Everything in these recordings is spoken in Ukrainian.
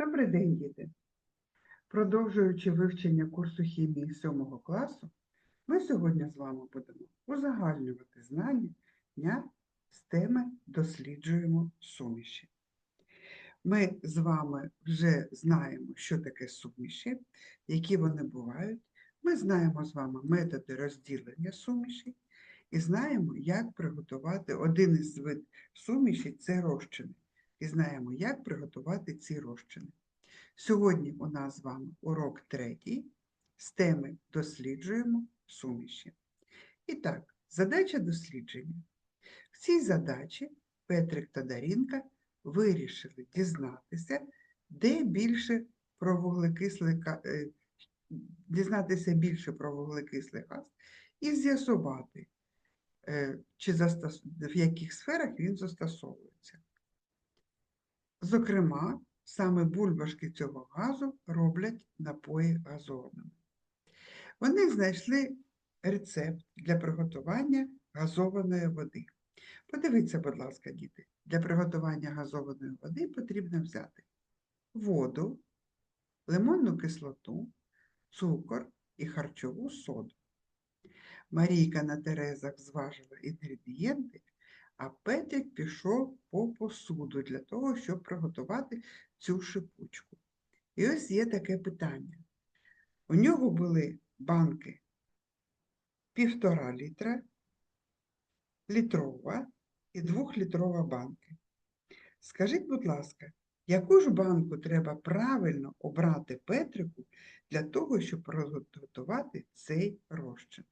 Добрий день, діти! Продовжуючи вивчення курсу хімії 7 класу, ми сьогодні з вами будемо узагальнювати знання дня з теми Досліджуємо суміші. Ми з вами вже знаємо, що таке суміші, які вони бувають. Ми знаємо з вами методи розділення суміші і знаємо, як приготувати один із вид суміші це розчини. І знаємо, як приготувати ці розчини. Сьогодні у нас з вами урок третій з теми досліджуємо суміші. І так, задача дослідження. В цій задачі Петрик та Дарінка вирішили дізнатися, де більше про вуглекислий е, дізнатися більше про вуглекислий газ і з'ясувати, е, чи застос... в яких сферах він застосовується. Зокрема, саме бульбашки цього газу роблять напої газованими. Вони знайшли рецепт для приготування газованої води. Подивіться, будь ласка, діти, для приготування газованої води потрібно взяти воду, лимонну кислоту, цукор і харчову соду. Марійка на терезах зважила інгредієнти, а Петрик пішов по посуду для того, щоб приготувати цю шипучку. І ось є таке питання. У нього були банки півтора літра, літрова і двохлітрова банки. Скажіть, будь ласка, яку ж банку треба правильно обрати Петрику для того, щоб приготувати цей розчин?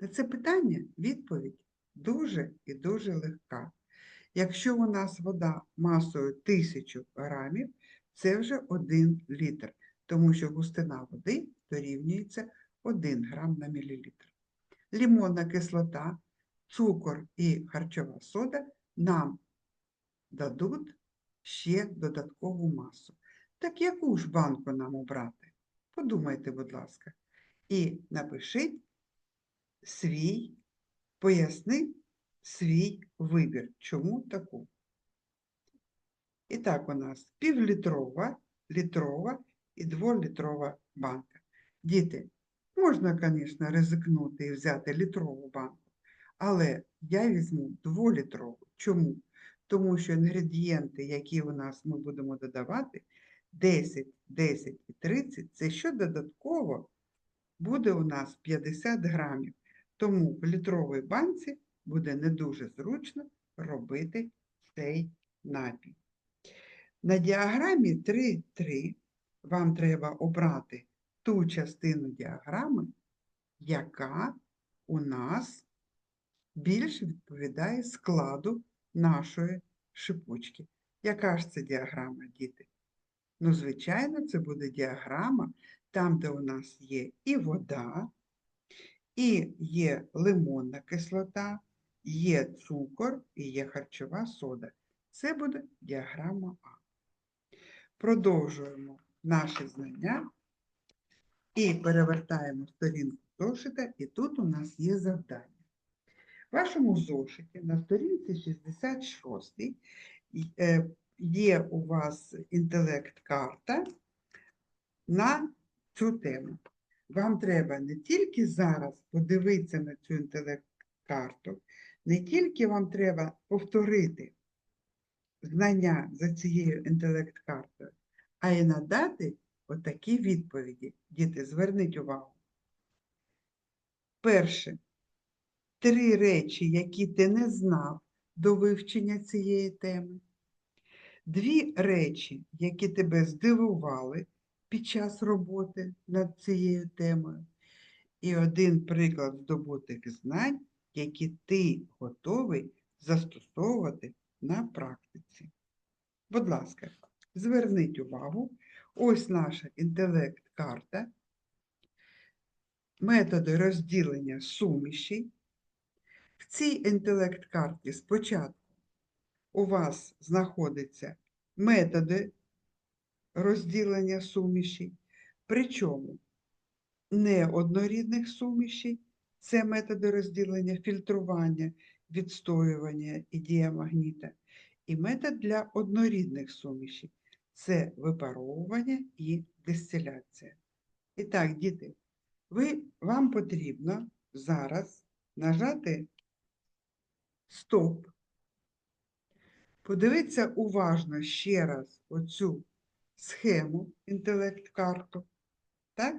На це питання відповідь дуже і дуже легка. Якщо у нас вода масою 1000 грамів, це вже 1 літр, тому що густина води дорівнюється 1 грам на мілілітр. Лімонна кислота, цукор і харчова сода нам дадуть ще додаткову масу. Так яку ж банку нам обрати? Подумайте, будь ласка, і напишіть свій, поясни свій вибір. Чому таку? І так у нас півлітрова, літрова і дволітрова банка. Діти, можна, звісно, ризикнути і взяти літрову банку, але я візьму дволітрову. Чому? Тому що інгредієнти, які у нас ми будемо додавати, 10, 10 і 30, це що додатково буде у нас 50 грамів. Тому в літровій банці буде не дуже зручно робити цей напій. На діаграмі 3.3 вам треба обрати ту частину діаграми, яка у нас більше відповідає складу нашої шипучки. Яка ж це діаграма, діти? Ну, звичайно, це буде діаграма там, де у нас є і вода, і є лимонна кислота, є цукор і є харчова сода. Це буде діаграма А. Продовжуємо наші знання і перевертаємо сторінку зошита, і тут у нас є завдання. В вашому зошиті на сторінці 66 е, є у вас інтелект-карта на цю тему. Вам треба не тільки зараз подивитися на цю інтелект-карту, не тільки вам треба повторити знання за цією інтелект-картою, а й надати отакі відповіді. Діти, зверніть увагу. Перше, три речі, які ти не знав до вивчення цієї теми. Дві речі, які тебе здивували під час роботи над цією темою. І один приклад здобутих знань, які ти готовий застосовувати на практиці. Будь ласка, зверніть увагу, ось наша інтелект-карта, методи розділення суміші. В цій інтелект-карті спочатку у вас знаходяться методи розділення суміші, причому не однорідних сумішей, це методи розділення фільтрування, відстоювання і діамагніта, і метод для однорідних сумішей. це випаровування і дистиляція. І так, діти, ви, вам потрібно зараз нажати стоп, подивитися уважно ще раз оцю схему інтелект-карту, так?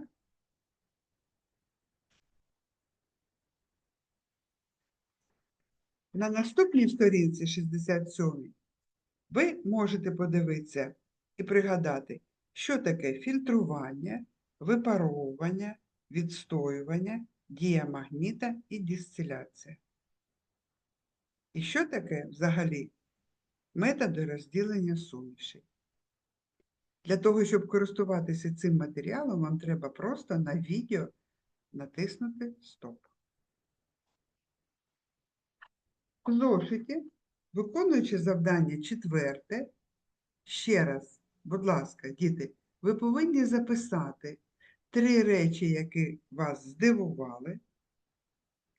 На наступній сторінці 67 ви можете подивитися і пригадати, що таке фільтрування, випаровування, відстоювання, дія магніта і дистиляція. І що таке взагалі методи розділення сумішей? Для того, щоб користуватися цим матеріалом, вам треба просто на відео натиснути Стоп. В зошиті, виконуючи завдання четверте, ще раз, будь ласка, діти, ви повинні записати три речі, які вас здивували,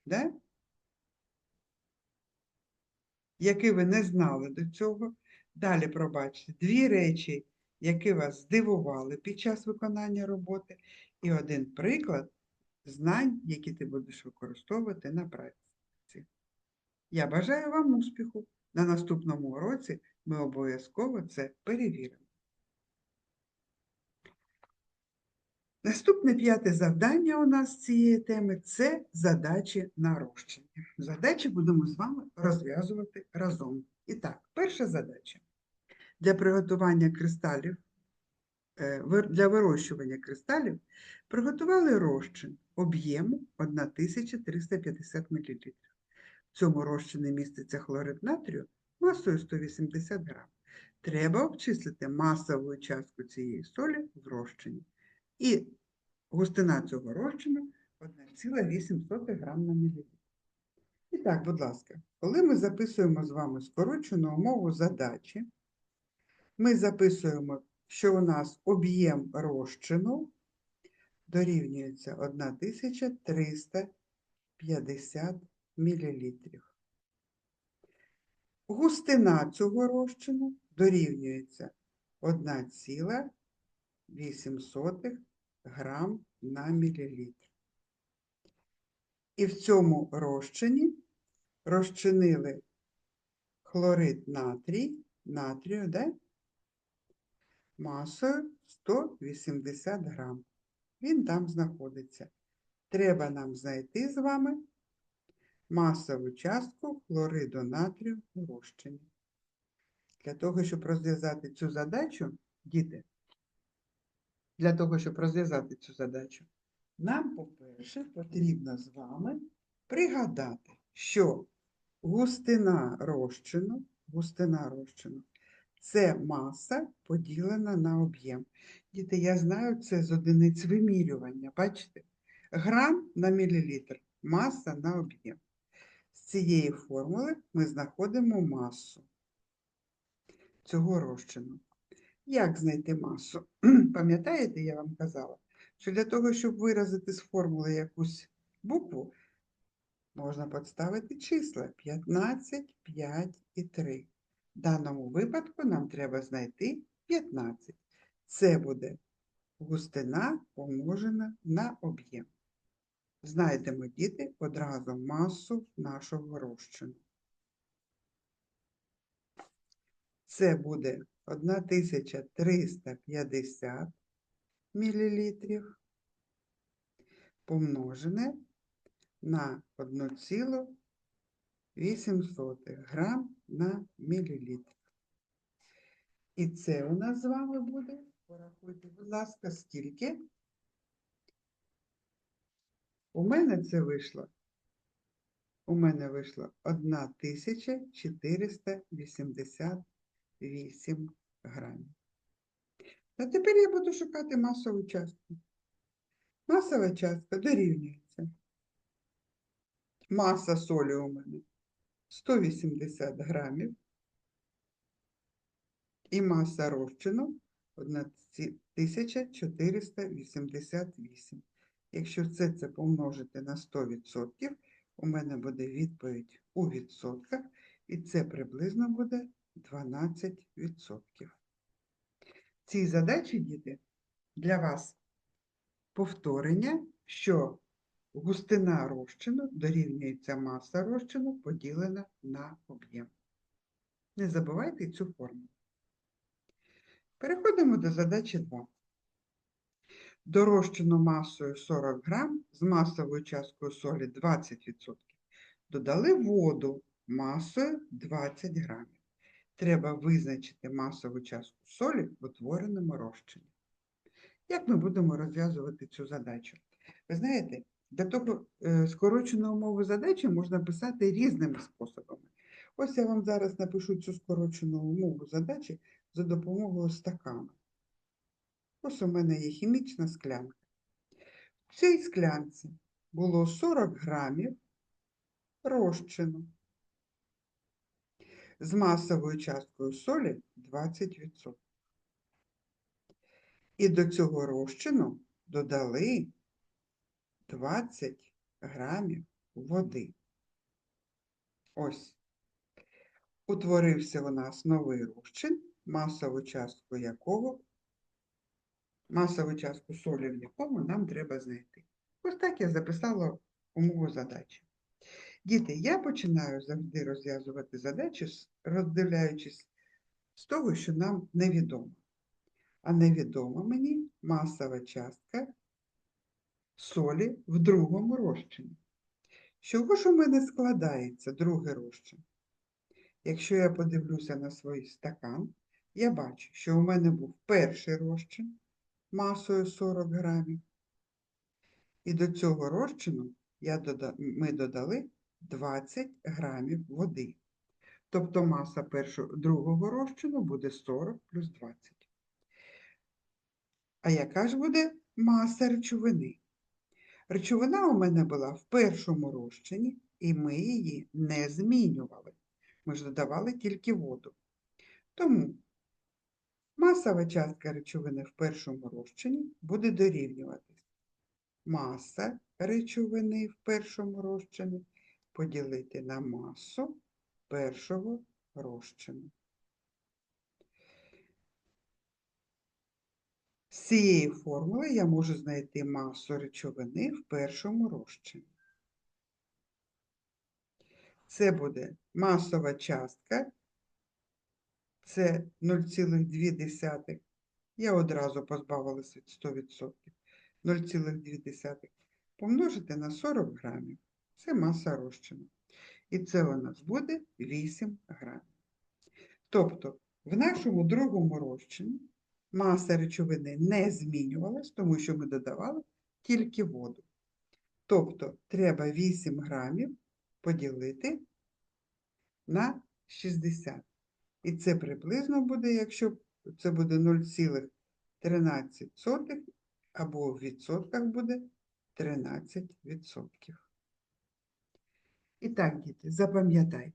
да? які ви не знали до цього. Далі пробачте дві речі, які вас здивували під час виконання роботи, і один приклад знань, які ти будеш використовувати на практиці. Я бажаю вам успіху. На наступному уроці ми обов'язково це перевіримо. Наступне п'яте завдання у нас з цієї теми це задачі нарощення. Задачі будемо з вами розв'язувати разом. І так, перша задача. Для приготування кристалів, е, для вирощування кристалів приготували розчин об'єму 1350 мл. В цьому розчині міститься хлорид натрію масою 180 грам. Треба обчислити масову частку цієї солі в розчині. І густина цього розчину 1,8 грам на мілілітр. І так, будь ласка, коли ми записуємо з вами скорочену умову задачі, ми записуємо, що у нас об'єм розчину дорівнюється 1350 мл. Густина цього розчину дорівнюється 1,8 грам на мілілітр. І в цьому розчині розчинили хлорид натрій, натрію, да? Масою 180 грам. Він там знаходиться. Треба нам знайти з вами масову частку хлориду натрію у розчині. Для того, щоб розв'язати цю задачу, діти, для того, щоб розв'язати цю задачу, нам, по-перше, потрібно з вами пригадати, що густина розчину, густина розчину це маса поділена на об'єм. Діти, я знаю, це з одиниць вимірювання, бачите? Грам на мілілітр, маса на об'єм. З цієї формули ми знаходимо масу цього розчину. Як знайти масу? Пам'ятаєте, я вам казала, що для того, щоб виразити з формули якусь букву, можна підставити числа 15, 5 і 3. В даному випадку нам треба знайти 15. Це буде густина помножена на об'єм. Знайдемо, діти, одразу масу нашого розчину. Це буде 1350 мл помножене на 1,8 грам на мілілітр. І це у нас з вами буде, порахуйте, будь ласка, скільки? У мене це вийшло. У мене вийшло 1488 грамів. А тепер я буду шукати масову частку. Масова частка дорівнюється. Маса солі у мене 180 грамів. І маса розчину 1488. Якщо все це помножити на 100%, у мене буде відповідь у відсотках, і це приблизно буде 12%. цій задачі, діти, для вас повторення, що густина розчину дорівнюється маса розчину поділена на об'єм. Не забувайте цю форму. Переходимо до задачі 2. До розчину масою 40 грам з масовою часткою солі 20% додали воду масою 20 грамів. Треба визначити масову частку солі в утвореному розчині. Як ми будемо розв'язувати цю задачу? Ви знаєте, для того е, скорочену умову задачі можна писати різними способами. Ось я вам зараз напишу цю скорочену умову задачі за допомогою стакана. Ось у мене є хімічна склянка. В цій склянці було 40 грамів розчину з масовою часткою солі 20%. І до цього розчину додали 20 грамів води. Ось. Утворився у нас новий розчин, масову частку якого, масову частку солі в якому нам треба знайти. Ось так я записала умову задачі. Діти, я починаю завжди розв'язувати задачі, роздивляючись з того, що нам невідомо. А невідома мені масова частка солі в другому розчині. З Чого ж у мене складається другий розчин? Якщо я подивлюся на свій стакан, я бачу, що у мене був перший розчин масою 40 грамів. І до цього розчину я дода... ми додали 20 грамів води. Тобто маса першого, другого розчину буде 40 плюс 20. А яка ж буде маса речовини? Речовина у мене була в першому розчині, і ми її не змінювали. Ми ж додавали тільки воду. Тому масова частка речовини в першому розчині буде дорівнюватись. Маса речовини в першому розчині поділити на масу першого розчину. З цієї формули я можу знайти масу речовини в першому розчині. Це буде масова частка, це 0,2. Я одразу позбавилася від 100%. 0,2 помножити на 40 грамів. Це маса розчину. І це у нас буде 8 грамів. Тобто, в нашому другому розчині маса речовини не змінювалась, тому що ми додавали тільки воду. Тобто, треба 8 грамів поділити на 60. І це приблизно буде, якщо це буде 0,13 або в відсотках буде 13%. І так, діти, запам'ятайте,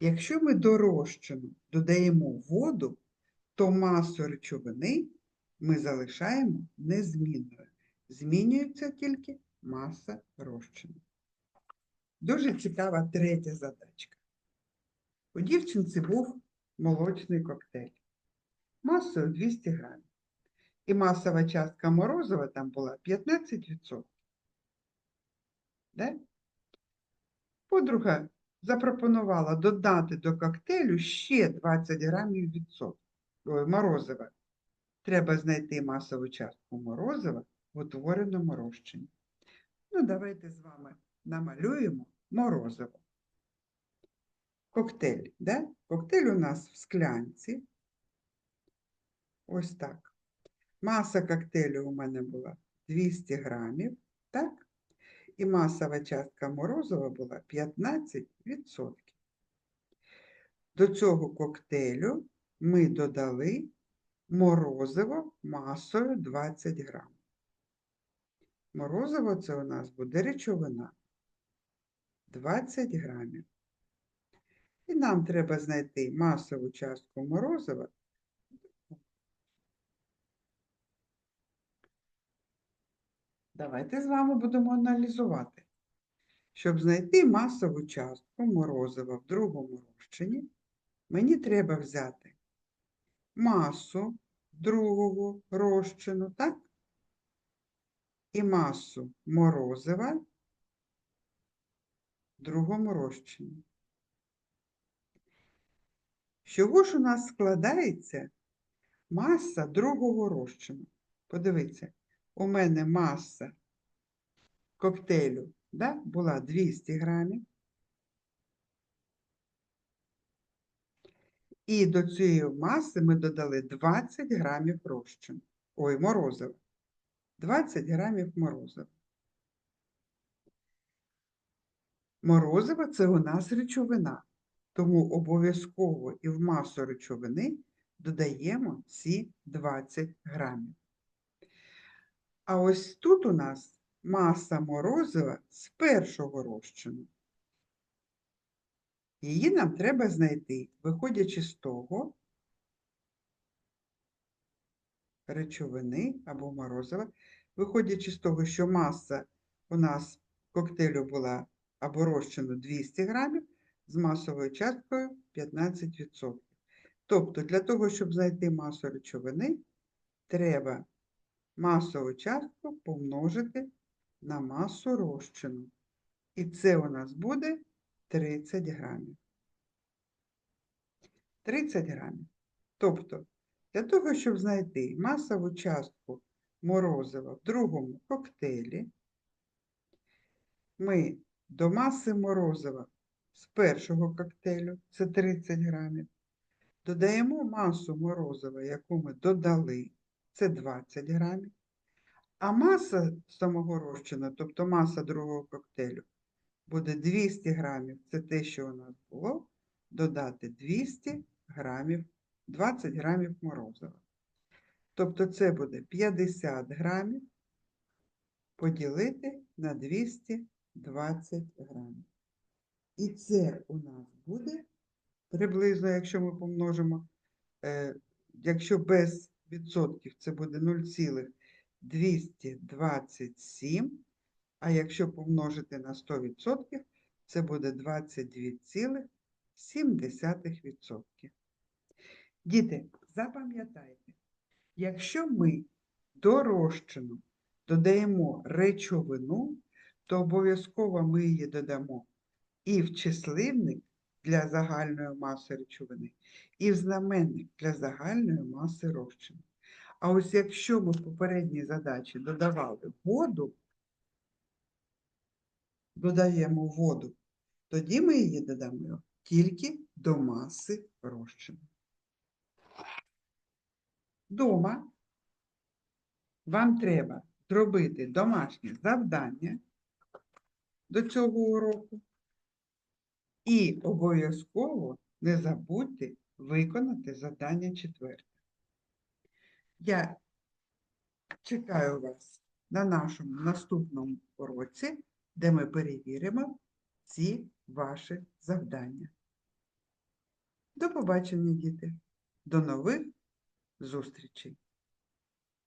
якщо ми до розчину додаємо воду, то масу речовини ми залишаємо незмінною. Змінюється тільки маса розчину. Дуже цікава третя задачка. У дівчинці був молочний коктейль масою 200 грамів. І масова частка морозива там була 15%. Да? Подруга запропонувала додати до коктейлю ще 20 грамів відсот... ой, морозива. Треба знайти масову частку морозива в утвореному розчині. Ну, давайте з вами намалюємо морозиво. Коктейль, да? Коктейль у нас в склянці. Ось так. Маса коктейлю у мене була 200 грамів, так? І масова частка морозива була 15%. До цього коктейлю ми додали морозиво масою 20 грам. Морозиво це у нас буде речовина 20 грамів. І нам треба знайти масову частку морозива. Давайте з вами будемо аналізувати. Щоб знайти масову частку морозива в другому розчині, мені треба взяти масу другого розчину, так? І масу морозива в другому розчині. Чого ж у нас складається маса другого розчину? Подивіться, у мене маса коктейлю да, була 200 грамів. І до цієї маси ми додали 20 грамів розчину. Ой, морозива. 20 грамів морозива. Морозиво – це у нас речовина, тому обов'язково і в масу речовини додаємо ці 20 грамів. А ось тут у нас маса морозива з першого розчину. Її нам треба знайти, виходячи з того речовини або морозива, виходячи з того, що маса у нас коктейлю була або розчину 200 грамів з масовою часткою 15%. Тобто для того, щоб знайти масу речовини, треба масову частку помножити на масу розчину. І це у нас буде 30 грамів. 30 грамів. Тобто, для того, щоб знайти масову частку морозива в другому коктейлі, ми до маси морозива з першого коктейлю, це 30 грамів, додаємо масу морозива, яку ми додали, це 20 грамів, а маса самого розчину, тобто маса другого коктейлю, буде 200 грамів, це те, що у нас було, додати 200 грамів, 20 грамів морозива. Тобто це буде 50 грамів поділити на 220 грамів. І це у нас буде приблизно, якщо ми помножимо, е, якщо без відсотків, це буде 0,227, а якщо помножити на 100%, це буде 22,7%. Діти, запам'ятайте, якщо ми до розчину додаємо речовину, то обов'язково ми її додамо і в числівник для загальної маси речовини, і в знаменник для загальної маси розчину. А ось якщо ми в попередній задачі додавали воду, додаємо воду, тоді ми її додамо тільки до маси розчину. Дома вам треба зробити домашнє завдання до цього уроку і обов'язково не забудьте виконати завдання четверте. Я чекаю вас на нашому наступному уроці, де ми перевіримо ці ваші завдання. До побачення, діти! До нових зустрічей!